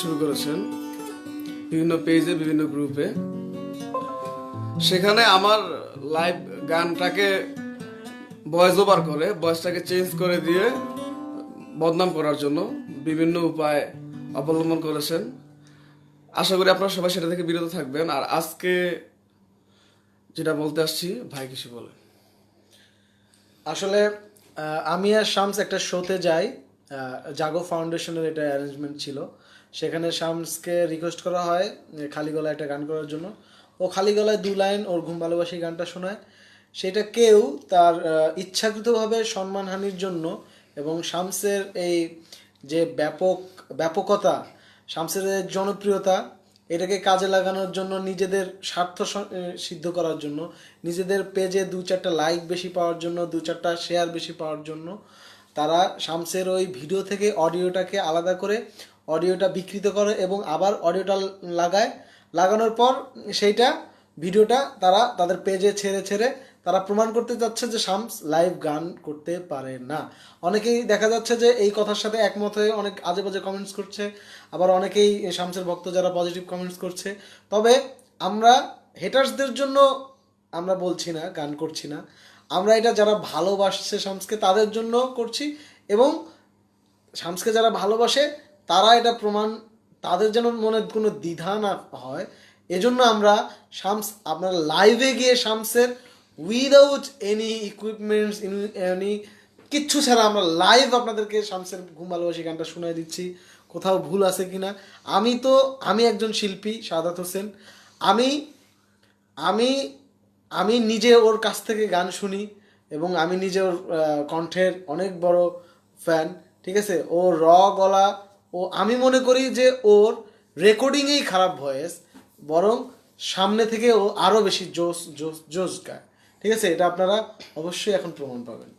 শুরু করেছেন। বিভিন্ন পেজে বিভিন্ন গ্রুপে সেখানে আমার লাইভ গানটাকে ভয়েস ওভার করে ভয়েসটাকে চেঞ্জ করে দিয়ে বদনাম করার জন্য বিভিন্ন উপায় অবলম্বন করেছেন। আশা করি আপনারা সবাই সেটা থেকে বিরত থাকবেন। আর আজকে যেটা বলতে আসছি, ভাই কিছু বলে। আসলে আমি আর শামস একটা শোতে যাই। জাগো ফাউন্ডেশনের এটা অ্যারেঞ্জমেন্ট ছিল। সেখানে শামসকে রিকোয়েস্ট করা হয় খালি গলায় একটা গান করার জন্য। ও খালি গলায় দু লাইন ওর ঘুম ভালোবাসি গানটা শোনায়। সেটা কেউ তার ইচ্ছাকৃতভাবে সম্মানহানির জন্য এবং শামসের এই যে ব্যাপক, ব্যাপকতা, শামসের জনপ্রিয়তা, এটাকে কাজে লাগানোর জন্য নিজেদের স্বার্থ সিদ্ধ করার জন্য, নিজেদের পেজে দু চারটা লাইক বেশি পাওয়ার জন্য, দু চারটা শেয়ার বেশি পাওয়ার জন্য, তারা শামসের ওই ভিডিও থেকে অডিওটাকে আলাদা করে অডিওটা বিকৃত করে এবং আবার অডিওটা লাগায়। লাগানোর পর সেইটা ভিডিওটা তারা তাদের পেজে ছেড়ে ছেড়ে তারা প্রমাণ করতে যাচ্ছে যে শামস লাইভ গান করতে পারে না। অনেকেই দেখা যাচ্ছে যে এই কথার সাথে একমত হয়ে অনেক আজে বাজে কমেন্টস করছে, আবার অনেকেই শামসের ভক্ত যারা পজিটিভ কমেন্টস করছে। তবে আমরা হেটার্সদের জন্য আমরা বলছি না, গান করছি না। আমরা এটা যারা ভালোবাসছে শামসকে তাদের জন্য করছি এবং শামসকে যারা ভালোবাসে তারা এটা প্রমাণ, তাদের যেন মনে কোনো দ্বিধা না হয়। এজন্য আমরা শামস, আপনার লাইভে গিয়ে শামসের উইদাউট এনি ইকুইপমেন্টস এনি কিচ্ছু ছাড়া আমরা লাইভ আপনাদেরকে শামসের ঘুম ভালোবাসি গানটা শুনে দিচ্ছি। কোথাও ভুল আছে কি না আমি তো, আমি একজন শিল্পী, সাদাত হোসেন। আমি আমি আমি নিজে ওর কাছ থেকে গান শুনি এবং আমি নিজে ওর কণ্ঠের অনেক বড় ফ্যান ঠিক আছে? ও র গলা ও আমি মনে করি যে ওর রেকর্ডিংয়েই খারাপ ভয়েস, বরং সামনে থেকে ও আরও বেশি জোস জোস জোস গায়। ঠিক আছে? এটা আপনারা অবশ্যই এখন প্রমাণ পাবেন।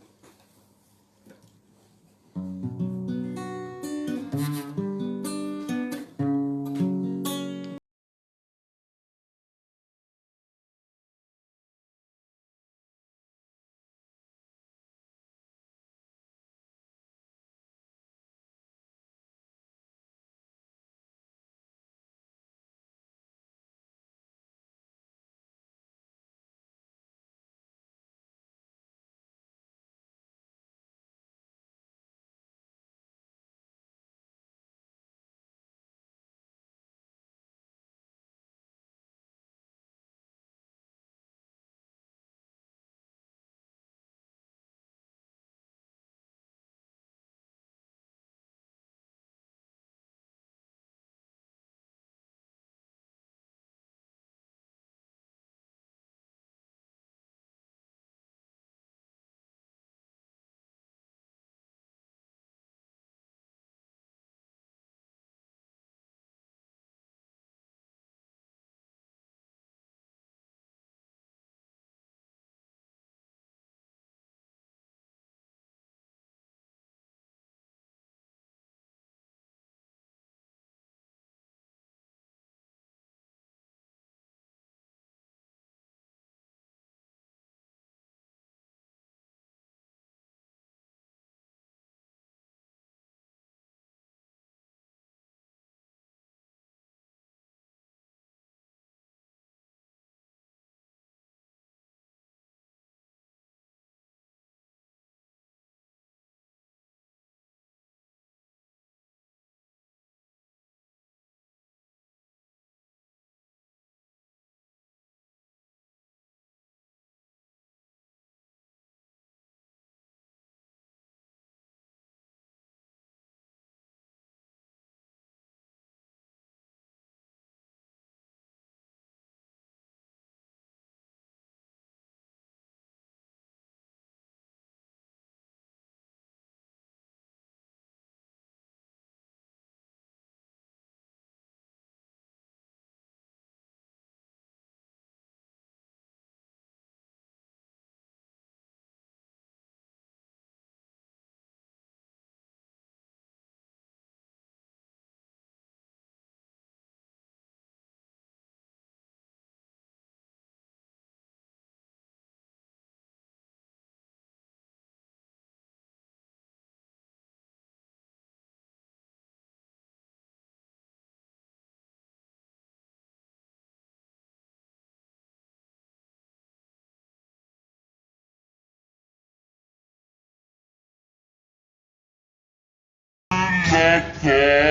like this.